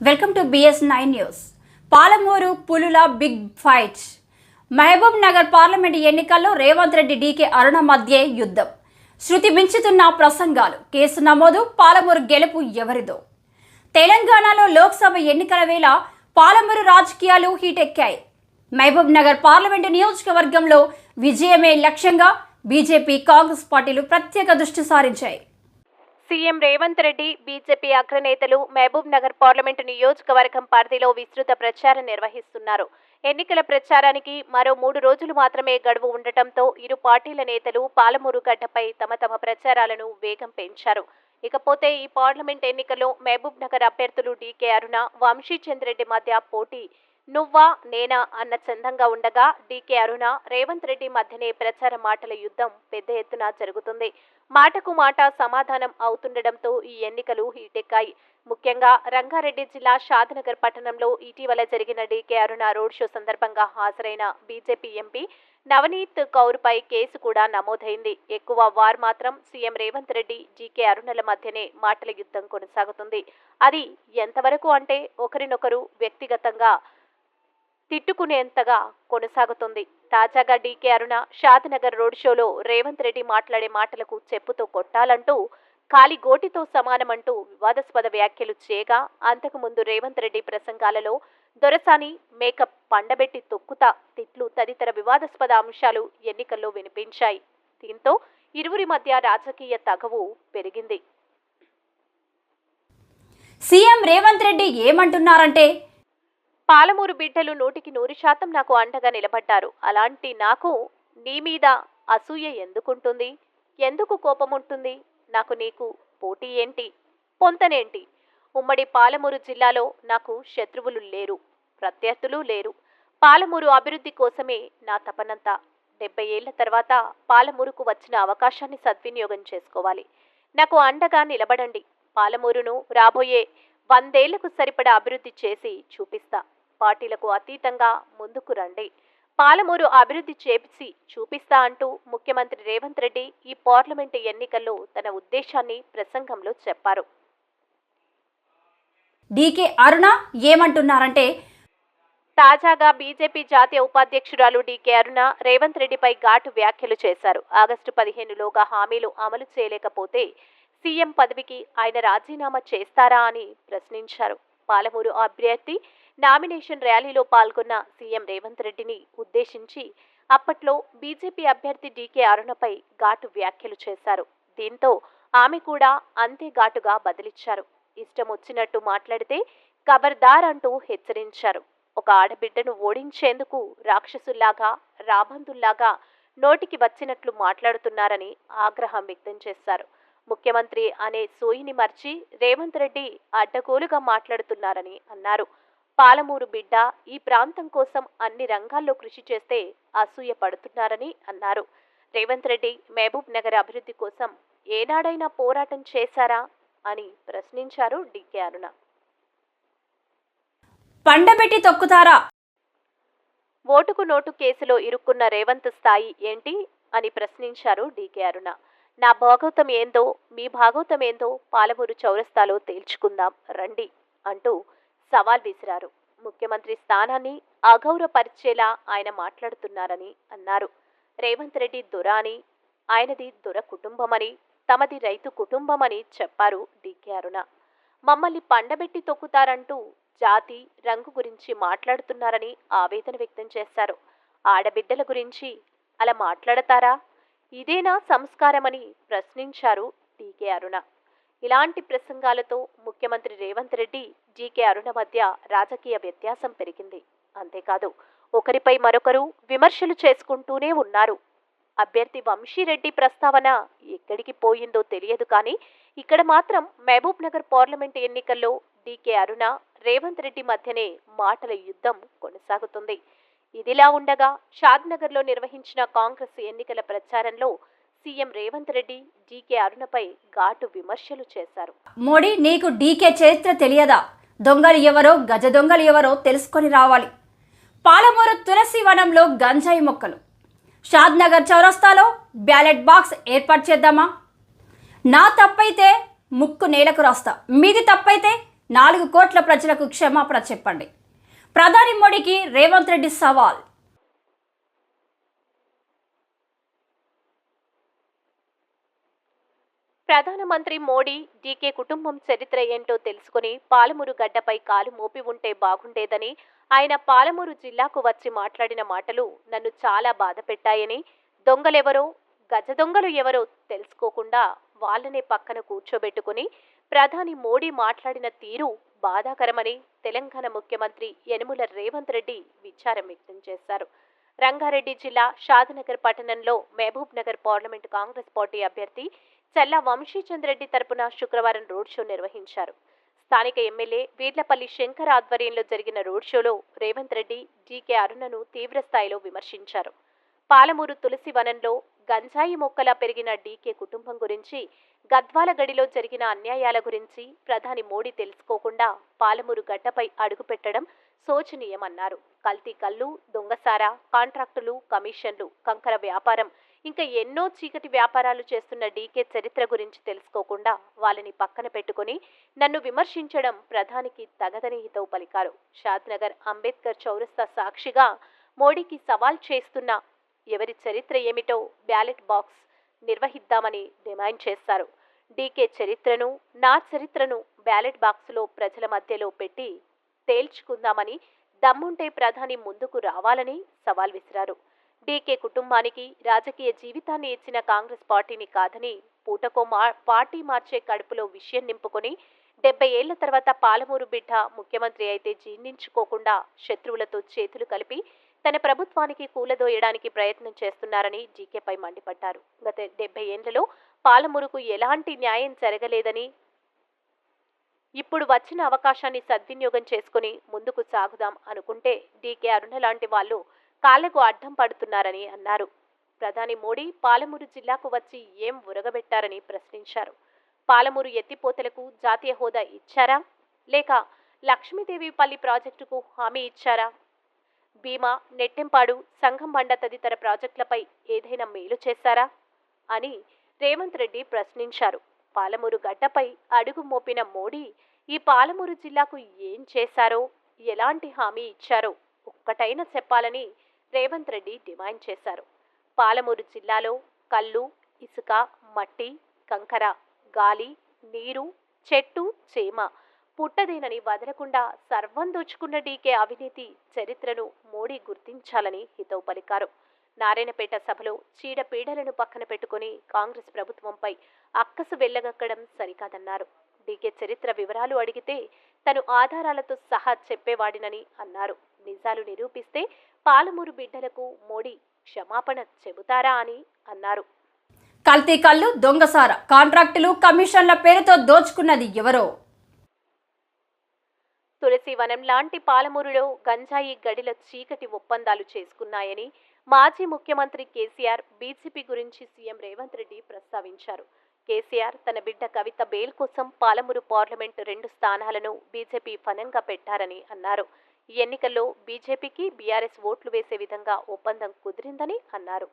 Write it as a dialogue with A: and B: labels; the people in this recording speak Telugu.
A: Welcome to BS nine news. Palamuru పులుల big fight. Mahabub Nagar parliament ఎన్నికల్లో రేవంత్ రెడ్డి డీకే అరుణ మధ్యే యుద్ధం. శృతి మించుతున్న ప్రసంగాలు. కేసు నమోదు పాలమూరు గెలుపు ఎవరిదో. తెలంగాణలో లోక్సభ ఎన్నికల వేళ పాలమూరు రాజకీయాలు హీటెక్కాయి. మహబూబ్ నగర్ పార్లమెంటు నియోజకవర్గంలో విజయమే లక్ష్యంగా బీజేపీ కాంగ్రెస్ పార్టీలు ప్రత్యేక దృష్టి సారించాయి.
B: సీఎం రేవంత్ రెడ్డి బీజేపీ అగ్రనేతలు మహబూబ్ నగర్ పార్లమెంటు నియోజకవర్గం పరిధిలో విస్తృత ప్రచారం నిర్వహిస్తున్నారు. ఎన్నికల ప్రచారానికి మరో మూడు రోజులు మాత్రమే గడువు ఉండటంతో ఇరు పార్టీల నేతలు పాలమూరు గడ్డపై తమ తమ ప్రచారాలను వేగం పెంచారు. ఇకపోతే ఈ పార్లమెంట్ ఎన్నికల్లో మహబూబ్ నగర్ అభ్యర్థులు డీకే అరుణ వంశీచంద్రెడ్డి మధ్య పోటీ నువ్వా నేనా అన్న చందంగా ఉండగా డీకే అరుణ రేవంత్ రెడ్డి మధ్యనే ప్రచార మాటల యుద్ధం పెద్ద ఎత్తున జరుగుతుంది. మాటకు మాట సమాధానం అవుతుండటంతో ఈ ఎన్నికలు హీటెక్కాయి. ముఖ్యంగా రంగారెడ్డి జిల్లా షాద్నగర్ పట్టణంలో ఇటీవల జరిగిన డీకే అరుణ రోడ్ షో సందర్భంగా హాజరైన బీజేపీ ఎంపీ నవనీత్ కౌర్పై కేసు కూడా నమోదైంది. ఎక్కువ వార్ మాత్రం సీఎం రేవంత్ రెడ్డి జీకే అరుణల మధ్యనే మాటల యుద్ధం కొనసాగుతుంది. అది ఎంతవరకు అంటే ఒకరినొకరు వ్యక్తిగతంగా తిట్టుకునేంతగా కొనసాగుతుంది. తాజాగా డీకే అరుణ షాద్నగర్ రోడ్ షోలో రేవంత్ రెడ్డి మాట్లాడే మాటలకు చెప్పుతో కొట్టాలంటూ ఖాళీ గోటితో సమానమంటూ వివాదాస్పద వ్యాఖ్యలు చేయగా అంతకుముందు రేవంత్ రెడ్డి ప్రసంగాలలో దొరసాని మేకప్ పండబెట్టి తొక్కుతా తిట్లు తదితర వివాదాస్పద అంశాలు ఎన్నికల్లో వినిపించాయి. దీంతో ఇరువురి మధ్య రాజకీయ తగవు పెరిగింది.
A: సీఎం రేవంత్ రెడ్డి ఏమంటున్నారంటే
B: పాలమూరు బిడ్డలు నూటికి నూరు శాతం నాకు అండగా నిలబడ్డారు. అలాంటి నాకు నీ మీద అసూయ ఎందుకుంటుంది? ఎందుకు కోపం ఉంటుంది నాకు నీకు పోటీ ఏంటి? పొంతనేంటి? ఉమ్మడి పాలమూరు జిల్లాలో నాకు శత్రువులు లేరు ప్రత్యర్థులు లేరు. పాలమూరు అభివృద్ధి కోసమే నా తపనంతా. డెబ్బై ఏళ్ళ తర్వాత పాలమూరుకు వచ్చిన అవకాశాన్ని సద్వినియోగం చేసుకోవాలి. నాకు అండగా నిలబడండి. పాలమూరును రాబోయే వందేళ్ళకు సరిపడా అభివృద్ధి చేసి చూపిస్తా. పార్టీలకు అతీతంగా ముందుకు రండి. పాలమూరు అభివృద్ధి చేసి చూపిస్తా అంటూ ముఖ్యమంత్రి రేవంత్ రెడ్డి ఈ పార్లమెంటు ఎన్నికల్లో తన ఉద్దేశాన్ని ప్రసంగంలో చెప్పారు.
A: డీకే అరుణ ఏమంటున్నారంటే
B: తాజాగా బీజేపీ జాతీయ ఉపాధ్యక్షురాలు డీకే అరుణ రేవంత్ రెడ్డిపై ఘాటు వ్యాఖ్యలు చేశారు. ఆగస్టు పదిహేనులోగా హామీలు అమలు చేయలేకపోతే సీఎం పదవికి ఆయన రాజీనామా చేస్తారా అని ప్రశ్నించారు. పాలమూరు అభ్యర్థి నామినేషన్ ర్యాలీలో పాల్గొన్న సీఎం రేవంత్ రెడ్డిని ఉద్దేశించి అప్పట్లో బీజేపీ అభ్యర్థి డీకే అరుణపై ఘాటు వ్యాఖ్యలు చేశారు. దీంతో ఆమె కూడా అంతే ఘాటుగా బదిలిచ్చారు. ఇష్టం వచ్చినట్టు మాట్లాడితే ఖబర్దార్ అంటూ హెచ్చరించారు. ఒక ఆడబిడ్డను ఓడించేందుకు రాక్షసుల్లాగా రాబందుల్లాగా నోటికి వచ్చినట్లు మాట్లాడుతున్నారని ఆగ్రహం వ్యక్తం చేశారు. ముఖ్యమంత్రి అనే సోయిని మర్చి రేవంత్ రెడ్డి అడ్డగోలుగా మాట్లాడుతున్నారని అన్నారు. పాలమూరు బిడ్డ ఈ ప్రాంతం కోసం అన్ని రంగాల్లో కృషి చేస్తే అసూయ పడుతున్నారని అన్నారు. రేవంత్ రెడ్డి మహబూబ్ నగర్ అభివృద్ధి కోసం ఏనాడైనా పోరాటం చేశారా అని ప్రశ్నించారు డికే అరుణ.
A: పండబెట్టి తొక్కుతారా?
B: ఓటుకు నోటు కేసులో ఇరుక్కున్న రేవంత్ స్థాయి ఏంటి అని ప్రశ్నించారు డీకే అరుణ. నా భాగవతం ఏందో మీ భాగవతం ఏందో పాలమూరు చౌరస్తాలో తేల్చుకుందాం రండి అంటూ సవాల్ విసిరారు. ముఖ్యమంత్రి స్థానాన్ని అగౌరవపరిచేలా ఆయన మాట్లాడుతున్నారని అన్నారు. రేవంత్ రెడ్డి దొర అని ఆయనది దొర కుటుంబమని తమది రైతు కుటుంబమని చెప్పారు డీకే అరుణ. మమ్మల్ని పండబెట్టి తొక్కుతారంటూ జాతి రంగు గురించి మాట్లాడుతున్నారని ఆవేదన వ్యక్తం చేశారు. ఆడబిడ్డల గురించి అలా మాట్లాడతారా? ఇదేనా సంస్కారమని ప్రశ్నించారు డీకే అరుణ. ఇలాంటి ప్రసంగాలతో ముఖ్యమంత్రి రేవంత్ రెడ్డి జీకే అరుణ మధ్య రాజకీయ వ్యత్యాసం పెరిగింది. అంతేకాదు ఒకరిపై మరొకరు విమర్శలు చేసుకుంటూనే ఉన్నారు. అభ్యర్థి వంశీరెడ్డి ప్రస్తావన ఎక్కడికి పోయిందో తెలియదు కానీ ఇక్కడ మాత్రం మహబూబ్ నగర్ పార్లమెంట్ ఎన్నికల్లో డీకే అరుణ రేవంత్ రెడ్డి మధ్యనే మాటల యుద్ధం కొనసాగుతుంది. ఇదిలా ఉండగా షాద్నగర్లో నిర్వహించిన కాంగ్రెస్ ఎన్నికల ప్రచారంలో సీఎం రేవంత్ రెడ్డి డీకే అరుణపై ఘాటు విమర్శలు చేశారు.
A: మోడీ నీకు డీకే చరిత్ర తెలియదా? దొంగలు ఎవరో గజ దొంగలు ఎవరో తెలుసుకొని రావాలి. పాలమూరు తులసి వనంలో గంజాయి మొక్కలు. షాద్నగర్ చౌరస్తాలో బ్యాలెట్ బాక్స్ ఏర్పాటు చేద్దామా? నా తప్పైతే ముక్కు నేలకు రాస్తా. మీది తప్పైతే నాలుగు కోట్ల ప్రజలకు క్షమాపణ చెప్పండి. ప్రధాని మోడీకి రేవంత్ రెడ్డి సవాల్.
B: ప్రధానమంత్రి మోడీ డీకే కుటుంబం చరిత్ర ఏంటో తెలుసుకుని పాలమూరు గడ్డపై కాలు మోపి ఉంటే బాగుండేదని ఆయన పాలమూరు జిల్లాకు వచ్చి మాట్లాడిన మాటలు నన్ను చాలా బాధ పెట్టాయని దొంగలెవరో గజ దొంగలు ఎవరో తెలుసుకోకుండా వాళ్ళనే పక్కన కూర్చోబెట్టుకుని ప్రధాని మోడీ మాట్లాడిన తీరు బాధాకరమని తెలంగాణ ముఖ్యమంత్రి యనుమల రేవంత్ రెడ్డి విచారం వ్యక్తం చేశారు. రంగారెడ్డి జిల్లా షాద్నగర్ పట్టణంలో మహబూబ్ నగర్ పార్లమెంటు కాంగ్రెస్ పార్టీ అభ్యర్థి చల్లా వంశీచంద్రెడ్డి తరపున శుక్రవారం రోడ్ షో నిర్వహించారు. స్థానిక ఎమ్మెల్యే వీర్లపల్లి శంకర్ ఆధ్వర్యంలో జరిగిన రోడ్ షోలో రేవంత్ రెడ్డి డీకే అరుణను తీవ్ర స్థాయిలో విమర్శించారు. పాలమూరు తులసి వనంలో గంజాయి మొక్కలా పెరిగిన డీకే కుటుంబం గురించి గద్వాల గడిలో జరిగిన అన్యాయాల గురించి ప్రధాని మోడీ తెలుసుకోకుండా పాలమూరు గడ్డపై అడుగుపెట్టడం శోచనీయమన్నారు. కల్తీ కళ్ళు దొంగసారా కాంట్రాక్టులు కమిషన్లు కంకర వ్యాపారం ఇంకా ఎన్నో చీకటి వ్యాపారాలు చేస్తున్న డీకే చరిత్ర గురించి తెలుసుకోకుండా వాళ్ళని పక్కన పెట్టుకుని నన్ను విమర్శించడం ప్రధానికి తగదని హితవు పలికారు. షాద్నగర్ అంబేద్కర్ చౌరస్తా సాక్షిగా మోడీకి సవాల్ చేస్తున్న ఎవరి చరిత్ర ఏమిటో బ్యాలెట్ బాక్స్ నిర్వహిద్దామని డిమాండ్ చేశారు. డీకే చరిత్రను నా చరిత్రను బ్యాలెట్ బాక్సులో ప్రజల మధ్యలో పెట్టి తేల్చుకుందామని దమ్ముంటే ప్రధాని ముందుకు రావాలని సవాల్ విసిరారు. డీకే కుటుంబానికి రాజకీయ జీవితాన్ని ఇచ్చిన కాంగ్రెస్ పార్టీని కాదని పూటకో మా పార్టీ మార్చే కడుపులో విషయం నింపుకొని డెబ్బై ఏళ్ళ తర్వాత పాలమూరు బిడ్డ ముఖ్యమంత్రి అయితే జీర్ణించుకోకుండా శత్రువులతో చేతులు కలిపి తన ప్రభుత్వానికి కూలదోయడానికి ప్రయత్నం చేస్తున్నారని జీకేపై మండిపడ్డారు. గత డెబ్బై ఏళ్ళలో పాలమూరుకు ఎలాంటి న్యాయం జరగలేదని ఇప్పుడు వచ్చిన అవకాశాన్ని సద్వినియోగం చేసుకుని ముందుకు సాగుదాం అనుకుంటే డీకే అరుణ లాంటి వాళ్ళు కాళ్ళకు అడ్డం పడుతున్నారని అన్నారు. ప్రధాని మోడీ పాలమూరు జిల్లాకు వచ్చి ఏం ఉరగబెట్టారని ప్రశ్నించారు. పాలమూరు ఎత్తిపోతలకు జాతీయ హోదా ఇచ్చారా? లేక లక్ష్మీదేవిపల్లి ప్రాజెక్టుకు హామీ ఇచ్చారా? భీమా నెట్టెంపాడు సంఘం బండ తదితర ప్రాజెక్టులపై ఏదైనా మేలు చేశారా? అని రేవంత్ రెడ్డి ప్రశ్నించారు. పాలమూరు గడ్డపై అడుగు మోపిన మోడీ ఈ పాలమూరు జిల్లాకు ఏం చేశారో ఎలాంటి హామీ ఇచ్చారో ఒక్కటైనా చెప్పాలని రేవంత్ రెడ్డి డిమాండ్ చేశారు. పాలమూరు జిల్లాలో కళ్ళు ఇసుక మట్టి కంకర గాలి నీరు చెట్టు చేమ పుట్టదేనని వదలకుండా సర్వం దోచుకున్న డీకే అవినీతి చరిత్రను మోడీ గుర్తించాలని హితవు పలికారు. నారాయణపేట సభలో చీడపీడలను పక్కన పెట్టుకుని కాంగ్రెస్ ప్రభుత్వంపై అక్కసు వెళ్ళగక్కడం సరికాదన్నారు. డీకే చరిత్ర వివరాలు అడిగితే తను ఆధారాలతో సహా చెప్పేవాడినని అన్నారు. నిజాలు నిరూపిస్తే పాలమూరు బిడ్డలకు మోడీ క్షమాపణ చెబుతారా అని అన్నారు.
A: కల్తీ కళ్ళు దొంగసార కాంట్రాక్టులు కమిషన్ల పేరుతో దోచుకున్నది ఎవరో?
B: తులసి వనం లాంటి పాలమూరులో గంజాయి గడిల చీకటి ఒప్పందాలు చేసుకున్నాయని మాజీ ముఖ్యమంత్రి కేసీఆర్ బీజేపీ గురించి సీఎం రేవంత్ రెడ్డి ప్రస్తావించారు. కేసీఆర్ తన బిడ్డ కవిత బెయిల్ కోసం పాలమూరు పార్లమెంటు రెండు స్థానాలను బీజేపీ ఫనంగా పెట్టారని అన్నారు. ఈ ఎన్నికల్లో బీజేపీకి బీఆర్ఎస్ ఓట్లు వేసే విధంగా ఒప్పందం కుదిరిందని అన్నారు.